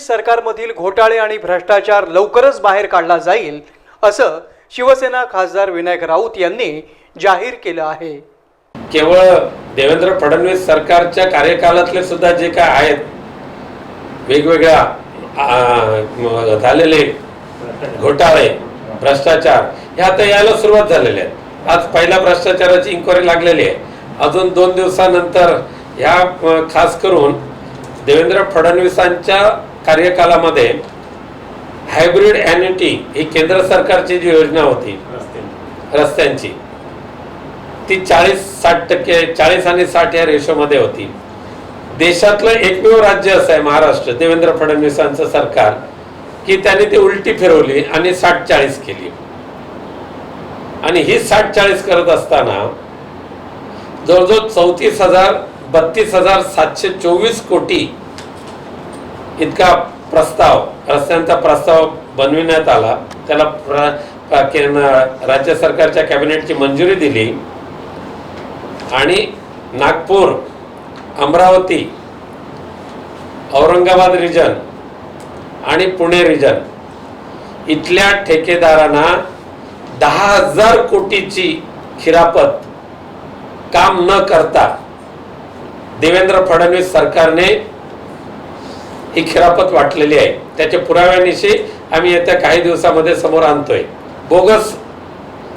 Fadnavis सरकारमधील घोटाळे आणि भ्रष्टाचार लवकरच बाहेर काढला जाईल असं शिवसेना खासदार विनायक राऊत यांनी जाहीर केलं आहे. केवळ देवेंद्र फडणवीस सरकारच्या कार्यकालातले सुद्धा जे काय आहेत वेगवेगळ्या झालेले घोटाळे भ्रष्टाचार हे आता यायला सुरुवात झालेली आहे आज पहिल्या भ्रष्टाचाराची इन्क्वायरी लागलेली आहे. अजून दोन दिवसानंतर ह्या खास करून देवेंद्र फडणवीसांच्या कार्यकालामध्ये हायब्रिड ॲन्युटी ही केंद्र सरकारची जी योजना होती रस्त्यांची ती चाळीस साठ टक्के चाळीस आणि साठ या रेशोमध्ये होती. देशातलं एकमेव राज्य असं आहे महाराष्ट्र देवेंद्र फडणवीसांचं सरकार की त्यांनी ती उलटी फिरवली आणि साठ चाळीस केली. आणि ही साठ चाळीस करत असताना जवळजवळ चौतीस हजार बत्तीस हजार सातशे चोवीस कोटी इतका प्रस्ताव रस्त्यांचा प्रस्ताव बनविण्यात आला. त्याला केंद्र- राज्य सरकारच्या कॅबिनेटची मंजुरी दिली. आणि नागपूर अमरावती औरंगाबाद रिजन आणि पुणे रिजन इथल्या ठेकेदारांना दहा हजार कोटीची खिरापत काम न करता देवेंद्र फडणवीस सरकारने ही खिरापत वाटलेली आहे. त्याच्या पुराव्यानिशी आम्ही येत्या काही दिवसामध्ये समोर आणतोय. बोगस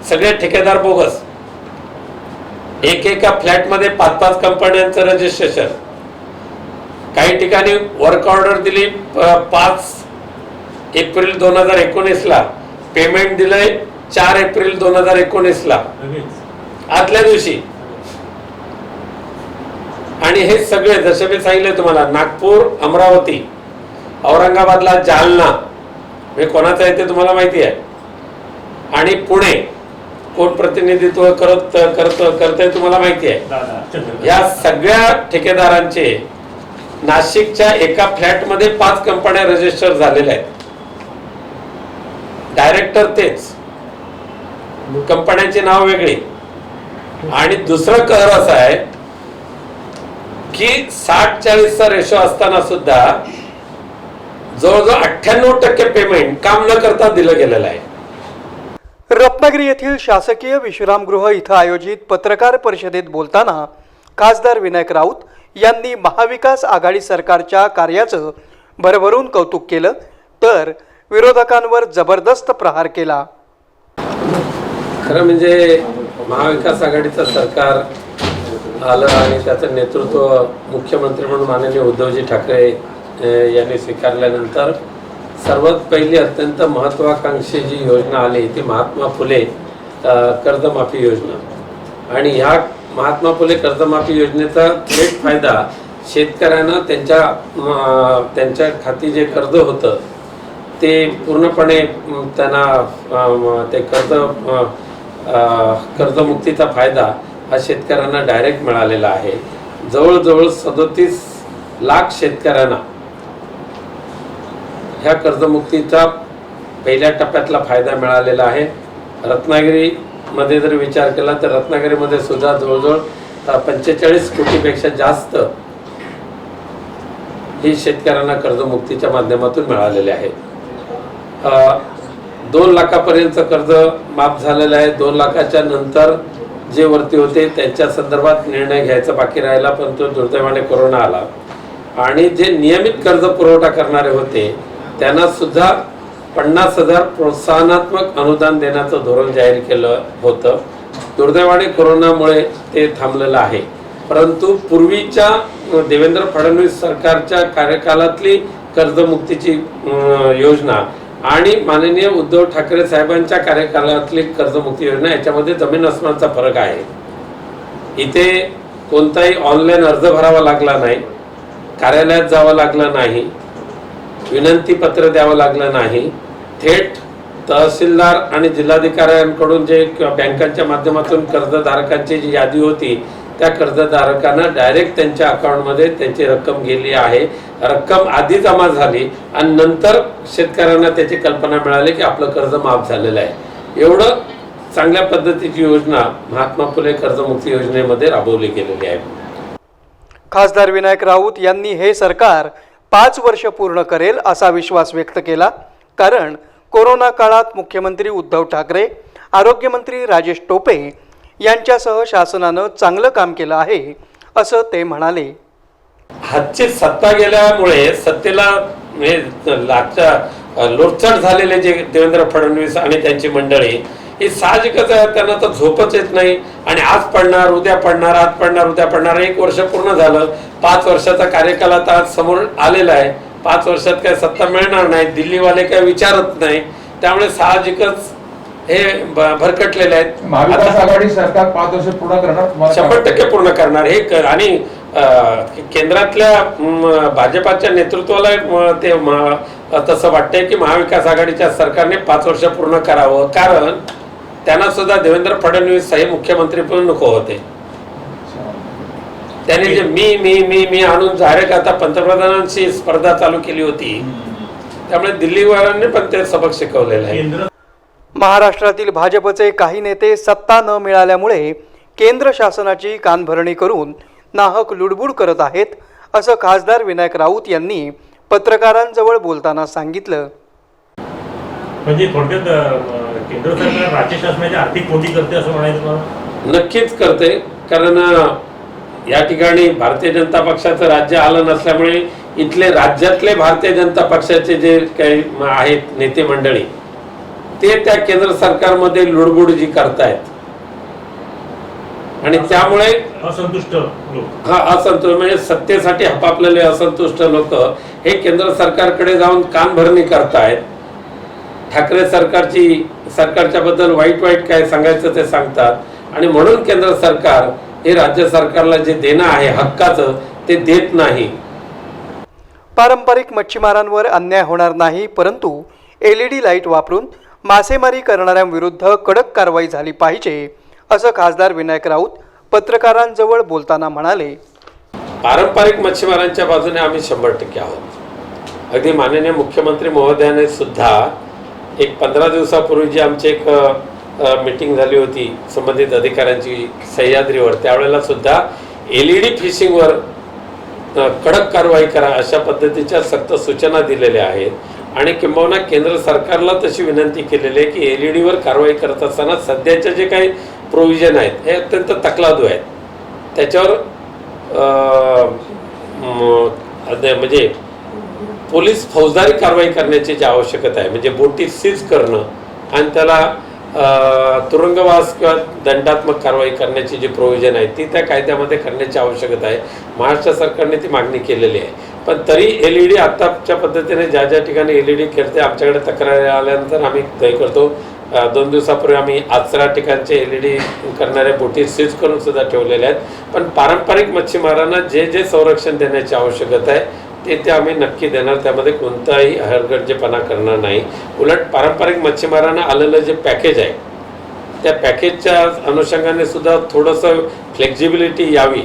सगळे ठेकेदार बोगस. एक एका फ्लॅटमध्ये पाच पाच कंपन्यांचं रजिस्ट्रेशन काही ठिकाणी वर्क ऑर्डर दिली पाच एप्रिल दोन हजार एकोणीसला. पेमेंट दिलंय चार एप्रिल दोन हजार एकोणीसला. आदल्या दिवशी. आणि हे सगळे जसे मी सांगितले तुम्हाला नागपूर अमरावती औरंगाबादला जालना. हे कोणाचं आहे ते तुम्हाला माहिती आहे. आणि पुणे कोण प्रतिनिधित्व करत करत करते तुम्हाला माहिती आहे. या सगळ्या ठेकेदारांचे नाशिकच्या एका फ्लॅटमध्ये पाच कंपन्या रजिस्टर झालेल्या आहेत. डायरेक्टर तेच. कंपन्यांची नाव वेगळी. आणि दुसरं कहर असं आहे की साठ चाळीसचा रेशो असताना सुद्धा जवळजवळ अठ्ठ्याण्णव टक्के पेमेंट काम न करता दिलं गेलेलं आहे. रत्नागिरी येथील शासकीय विश्रामगृह इथं आयोजित पत्रकार परिषदेत बोलताना खासदार विनायक राऊत यांनी महाविकास आघाडी सरकारच्या कार्याचं भरभरून कौतुक केलं तर विरोधकांवर जबरदस्त प्रहार केला. खरं म्हणजे महाविकास आघाडीचं सरकार आलं आणि त्याचं नेतृत्व मुख्यमंत्री म्हणून माननीय उद्धवजी ठाकरे यांनी स्वीकारल्यानंतर सर्वात पहिली अत्यंत महत्त्वाकांक्षी जी योजना आली ती महात्मा फुले कर्जमाफी योजना. आणि ह्या महात्मा फुले कर्जमाफी योजनेचा थेट फायदा शेतकऱ्यांना त्यांच्या त्यांच्या खाती जे कर्ज होतं ते पूर्णपणे त्यांना ते कर्ज कर्जमुक्तीचा फायदा हा शेतकऱ्यांना डायरेक्ट मिळालेला आहे. जवळजवळ सदोतीस लाख शेतकऱ्यांना ह्या कर्जमुक्तीचा पहिल्या टप्प्यातला फायदा मिळालेला आहे. रत्नागिरीमध्ये जर विचार केला तर रत्नागिरीमध्ये सुद्धा जवळजवळ पंचेचाळीस कोटीपेक्षा जास्त ही शेतकऱ्यांना कर्जमुक्तीच्या माध्यमातून मिळालेले आहे. दोन लाखापर्यंत कर्ज माफ झालेलं आहे. दोन लाखाच्या नंतर जे वरती होते त्यांच्या संदर्भात निर्णय घ्यायचा बाकी राहिला परंतु दुर्दैवाने कोरोना आला. आणि जे नियमित कर्ज पुरवठा करणारे होते त्यांना सुद्धा पन्नास हजार प्रोत्साहनात्मक अनुदान देण्याचं धोरण जाहीर केलं होतं. दुर्दैवाने कोरोनामुळे ते थांबलेलं आहे. परंतु पूर्वीच्या देवेंद्र फडणवीस सरकारच्या कार्यकालातली कर्जमुक्तीची योजना आणि माननीय उद्धव ठाकरे साहेबांच्या कार्यकालातली कर्जमुक्ती योजना याच्यामध्ये जमीन आसमानचा फरक आहे. इथे कोणताही ऑनलाईन अर्ज भरावा लागला नाही. कार्यालयात जावं लागलं नाही. विनंती पत्र द्यावं लागलं नाही. थेट तहसीलदार आणि जिल्हाधिकाऱ्यांकडून जे बँकांच्या माध्यमातून कर्जधारकांची जी यादी होती त्या कर्जधारकांना डायरेक्ट त्यांच्या अकाउंटमध्ये त्यांची रक्कम गेली आहे. रक्कम आधी जमा झाली आणि नंतर शेतकऱ्यांना त्याची कल्पना मिळाली की आपलं कर्ज माफ झालेलं आहे. एवढं चांगल्या पद्धतीची योजना महात्मा फुले कर्जमुक्ती योजनेमध्ये राबवली गेलेली आहे. खासदार विनायक राऊत यांनी हे सरकार पाच वर्ष पूर्ण करेल असा विश्वास व्यक्त केला. कारण कोरोना काळात मुख्यमंत्री उद्धव ठाकरे आरोग्यमंत्री राजेश टोपे यांच्यासह शासनानं चांगलं काम केलं आहे असं ते म्हणाले. हातची सत्ता गेल्यामुळे सत्तेला म्हणजे झालेले जे देवेंद्र फडणवीस आणि त्यांची मंडळी ही साहजिकच आहे. त्यांना तर झोपच येत नाही. आणि आज पडणार उद्या पडणार आज पडणार उद्या पडणार. एक वर्ष पूर्ण झालं. पाच वर्षाचा कार्यकाल आता आज समोर आलेला आहे. पाच वर्षात काय सत्ता मिळणार नाही. दिल्लीवाले काय विचारत नाही. त्यामुळे साहजिकच हे भरकटलेले आहेत. महाविकास आता- आघाडी सरकार पाच वर्ष पूर्ण करणार शंभर? टक्के पूर्ण करणार. हे क- आणि केंद्रातल्या भाजपाच्या नेतृत्वाला ते तसं वाटतंय की महाविकास आघाडीच्या सरकारने पाच वर्ष पूर्ण करावं. कारण त्यांना सुद्धा देवेंद्र फडणवीस हे मुख्यमंत्री पण नको होते. त्यांनी जे मी मी मी मी आणून जाहीर आता पंतप्रधानांशी स्पर्धा चालू केली होती त्यामुळे दिल्लीवाल्यांनी पण ते सबक शिकवलेलं आहे. महाराष्ट्रातील भाजपचे काही नेते सत्ता न मिळाल्यामुळे केंद्र शासनाची कानभरणी करून नाहक लुडबुड करत आहेत असं खासदार विनायक राऊत यांनी पत्रकारांजवळ बोलताना सांगितलं. म्हणजे थोडक्यात केंद्र सरकार राज्य शासनाची आर्थिक करते असं म्हणायचं नक्कीच करते. कारण या ठिकाणी भारतीय जनता पक्षाचं राज्य आलं नसल्यामुळे इथले राज्यातले भारतीय जनता पक्षाचे जे काही आहेत नेते मंडळी ते त्या केंद्र सरकारमध्ये लुडबुड जी करतायत. आणि त्यामुळे असंतुष्ट लोक. हा असंतोष म्हणजे सत्तेसाठी हपापलेले असंतुष्ट लोक हे केंद्र सरकारकडे जाऊन कानभरणी करतायत. ठाकरे सरकारची सरकारच्या बद्दल वाईट वाईट काय सांगायचं ते सांगतात. आणि म्हणून केंद्र सरकार हे राज्य सरकारला जे देणं आहे हक्काचं ते देत नाही. पारंपरिक मच्छीमारांवर अन्याय होणार नाही परंतु एल ई डी लाइट वापरून मासेमारी करणाऱ्यांविरुद्ध कडक कारवाई झाली पाहिजे असं खासदार विनायक राऊत पत्रकारांजवळ बोलताना म्हणाले. पारंपरिक मच्छीमारांच्या बाजूने आम्ही शंभर टक्के आहोत. अगदी माननीय मुख्यमंत्री महोदयाने सुद्धा एक पंधरा दिवसापूर्वी जी आमची एक मीटिंग झाली होती संबंधित अधिकाऱ्यांची सह्याद्रीवर त्यावेळेला सुद्धा एल ई डी फिशिंगवर कडक कारवाई करा अशा पद्धतीच्या सक्त सूचना दिलेल्या आहेत. आणि किंबहुना केंद्र सरकारला तशी विनंती केलेली आहे की एल ई डीवर कारवाई करत असताना सध्याचे जे काही प्रोव्हिजन आहेत हे अत्यंत तकलादू आहेत. त्याच्यावर म्हणजे पोलीस फौजदारी कारवाई करण्याची जी आवश्यकता आहे म्हणजे बोटी सीज करणं आणि त्याला तुरुंगवास किंवा दंडात्मक कारवाई करण्याची जी प्रोव्हिजन आहे ती त्या कायद्यामध्ये करण्याची आवश्यकता आहे. महाराष्ट्र सरकारने ती मागणी केलेली आहे. पण तरी एल ई डी आत्ताच्या पद्धतीने ज्या ज्या ठिकाणी एल ई डी खेळते आमच्याकडे तक्रारी आल्यानंतर आम्ही ते करतो. दोन दिवसापूर्वी आम्ही आचरा ठिकाणचे एल ई डी करणाऱ्या बोटी सीज करून सुद्धा ठेवलेल्या आहेत. पण पारंपरिक मच्छीमारांना जे जे संरक्षण देण्याची आवश्यकता आहे ते ते आम्ही नक्की देणार. त्यामध्ये कोणताही हरगर्जेपणा करणार नाही. उलट पारंपरिक मच्छीमारांना आलेलं जे पॅकेज आहे त्या पॅकेजच्या अनुषंगाने सुद्धा थोडंसं फ्लेक्झिबिलिटी यावी.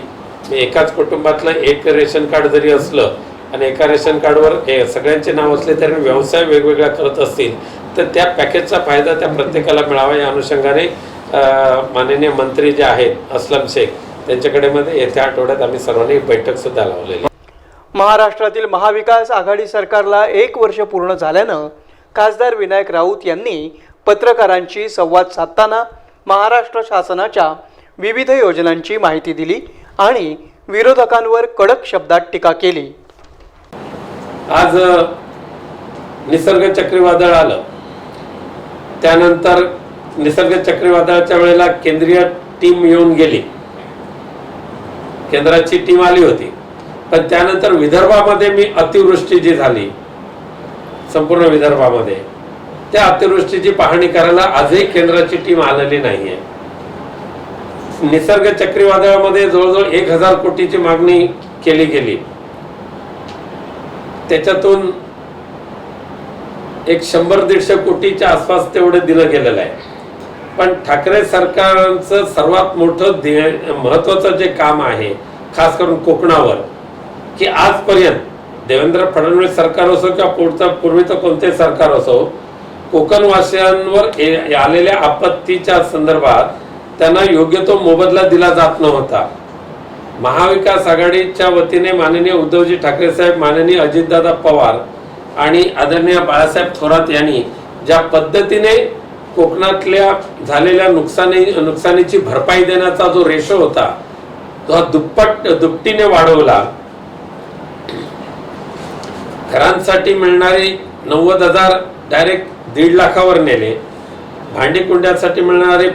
एकाच कुटुंबातलं एक रेशन कार्ड जरी असलं आणि एका रेशन कार्डवर हे सगळ्यांचे नाव असले तरी व्यवसाय वेगवेगळा करत असतील तर त्या पॅकेजचा फायदा त्या प्रत्येकाला मिळावा. या अनुषंगाने माननीय मंत्री जे आहेत अस्लम शेख त्यांच्याकडे मध्ये येत्या आठवड्यात आम्ही सर्वांनी बैठक सुद्धा लावलेली महाराष्ट्रातील महाविकास आघाडी सरकारला एक वर्ष पूर्ण झाल्यानं खासदार विनायक राऊत यांनी पत्रकारांशी संवाद साधताना महाराष्ट्र शासनाच्या विविध योजनांची माहिती दिली आणि विरोधकांवर कडक शब्दात टीका केली. आज निसर्ग चक्रीवादळ आलं. त्यानंतर निसर्ग चक्रीवादळाच्या वेळेला केंद्रीय टीम येऊन गेली. केंद्राची टीम आली होती. पण त्यानंतर विदर्भामध्ये मी अतिवृष्टी जी झाली संपूर्ण विदर्भामध्ये त्या अतिवृष्टीची पाहणी करायला आजही केंद्राची टीम आलेली नाहीये. निसर्ग चक्रीवादळामध्ये जवळजवळ एक हजार कोटीची मागणी केली गेली. त्याच्यातून एक शंभर दीडशे कोटीच्या आसपास तेवढं दिलं गेलेलं आहे. पण ठाकरे सरकारचं सर्वात मोठं महत्वाचं जे काम आहे खास करून कोकणावर की आजपर्यंत देवेंद्र फडणवीस सरकार असो किंवा पुढचं पूर्वीचं कोणते सरकार असो कोकणवासियांवर ये- आलेल्या आपत्तीच्या संदर्भात त्यांना योग्य तो मोबदला दिला जात नव्हता. महाविकास आघाडीच्या वतीने माननीय उद्धवजी ठाकरे साहेब माननीय अजितदादा पवार आणि आदरणीय बाळासाहेब थोरात यांनी ज्या पद्धतीने कोकणातल्या झालेल्या नुकसानी नुकसानीची भरपाई देण्याचा जो रेशो होता तो हा दुप्पट दुपटीने वाढवला. घरांसाठी मिळणारे नव्वद हजार डायरेक्ट दीड लाखावर नेले. भांडीकुंड्यासाठी मिळणारे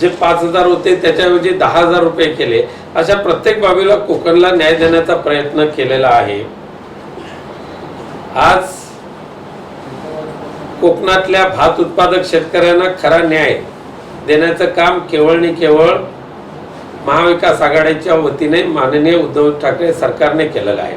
जे पाच हजार होते त्याच्याऐवजी दहा हजार रुपये केले. अशा प्रत्येक बाबीला कोकणला न्याय देण्याचा प्रयत्न केलेला आहे. आज कोकणातल्या भात उत्पादक शेतकऱ्यांना खरा न्याय देण्याचं काम केवळ आणि केवळ महाविकास आघाडीच्या वतीने माननीय उद्धव ठाकरे सरकारने केलेलं आहे.